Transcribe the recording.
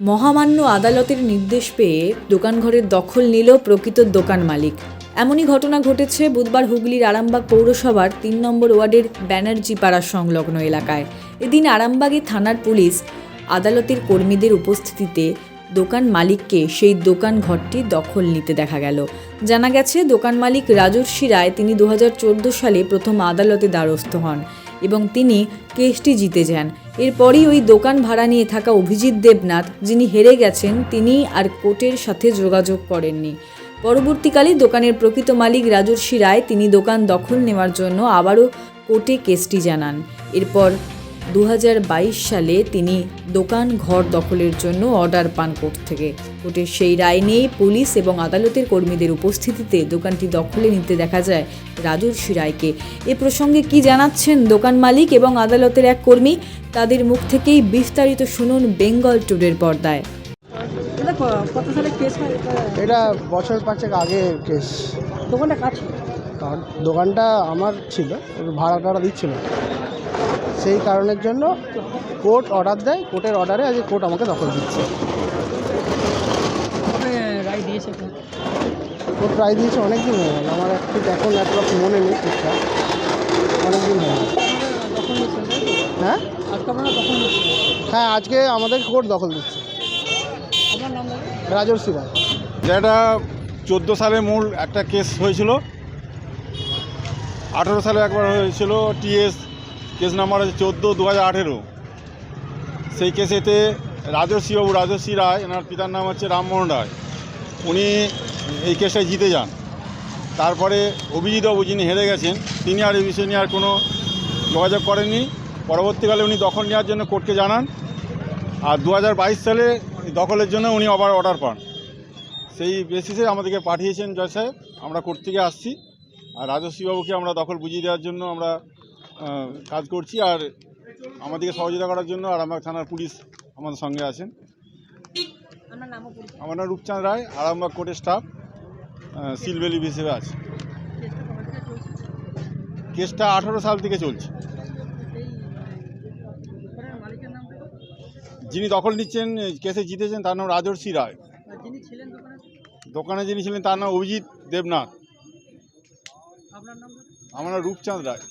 মহামান্য আদালতের নির্দেশ পেয়ে দোকানঘরের দখল নিল প্রকৃত দোকান মালিক। এমনই ঘটনা ঘটেছে বুধবার হুগলির আরামবাগ পৌরসভার তিন নম্বর ওয়ার্ডের ব্যানার্জি পাড়া সংলগ্ন এলাকায়। এদিন আরামবাগে থানার পুলিশ আদালতের কর্মীদের উপস্থিতিতে দোকান মালিককে সেই দোকান ঘরটি দখল নিতে দেখা গেল। জানা গেছে, দোকান মালিক রাজর্ষি রায়, তিনি দু হাজার চোদ্দ সালে প্রথম আদালতে দ্বারস্থ হন। এবং তিনি কেসটি জিতে যান। এরপরই ওই দোকান ভাড়া নিয়ে থাকা অভিজিৎ দেবনাথ, যিনি হেরে গেছেন, তিনি আর কোর্টের সাথে যোগাযোগ করেননি। পরবর্তীকালে দোকানের প্রকৃত মালিক রাজর্ষি রায়, তিনি দোকান দখল নেওয়ার জন্য আবারও কোর্টে কেসটি জানান। এরপর দু হাজার বাইশ সালে তিনি দোকান ঘর দখলের জন্য অর্ডার পান কোর্ট থেকে। কোর্টের সেই রায় নিয়েই পুলিশ এবং আদালতের কর্মীদের উপস্থিতিতে দোকানটি দখলে নিতে দেখা যায় রাজর্ষি রায়কে। এ প্রসঙ্গে কি জানাচ্ছেন দোকান মালিক এবং আদালতের এক কর্মী? তাদের মুখ থেকেই বিস্তারিত শুনুন বেঙ্গল টুডের পর্দায়। এটা বছর পাঁচেক আগে কেস দোকানটা দোকানটা আমার ছিল ভাড়া টাড়া দিচ্ছিল। সেই কারণের জন্য কোর্ট অর্ডার দেয় কোর্টের অর্ডারে আজকে কোর্ট আমাকে দখল দিচ্ছে। কোর্ট? রায় দিয়েছে অনেক দিন হয়ে গেল। আমার ঠিক এখন এক অ্যাপ্রক্স মনে নেই ঠিকঠাক। অনেক দিন হয়ে গেল। তো? হ্যাঁ? আজকে হ্যাঁ আজকে আমাদের কোর্ট দখল দিচ্ছে। রাজর্ষি রায় যেটা চোদ্দ সালে মূল একটা কেস হয়েছিল। আঠেরো সালে একবার হয়েছিল টিএস কেস নাম্বার হচ্ছে চোদ্দ দু হাজার আঠেরো। সেই কেসেতে রাজর্ষি বাবু, রাজর্ষি রায়, এনার পিতার নাম হচ্ছে রামমোহন রায়। উনি এই কেসটায় জিতে যান। তারপরে অভিজিৎবাবু যিনি হেরে গেছেন, তিনি আর এই বিষয় নিয়ে আর কোনো যোগাযোগ করেননি। পরবর্তীকালে উনি দখল নেওয়ার জন্য কোর্টকে জানান। আর দু হাজার বাইশ সালে দখলের জন্য উনি আবার অর্ডার পান। সেই বেসিসে আমাদেরকে পাঠিয়েছেন জয় সাহেব। আমরা কোর্ট থেকে আসছি। আর রাজস্বীবাবুকে আমরা দখল বুঝিয়ে দেওয়ার জন্য আমরা কাজ করছি আর আমাদেরকে সহযোগিতা করার জন্য আর আমার থানার পুলিশ আমাদের সঙ্গে আছেন। আমার নাম রূপচাঁদ রায় আরামবাগ কোর্টের স্টাফ সিলভেলি হিসেবে আছে। কেসটা আঠারো সাল থেকে চলছে। যিনি দখল নিচ্ছেন কেসে জিতেছেন তার নাম রাজর্ষি রায়। দোকানে? যিনি ছিলেন তার নাম অভিজিৎ দেবনাথ। আমার নাম রূপচাঁদ রায়।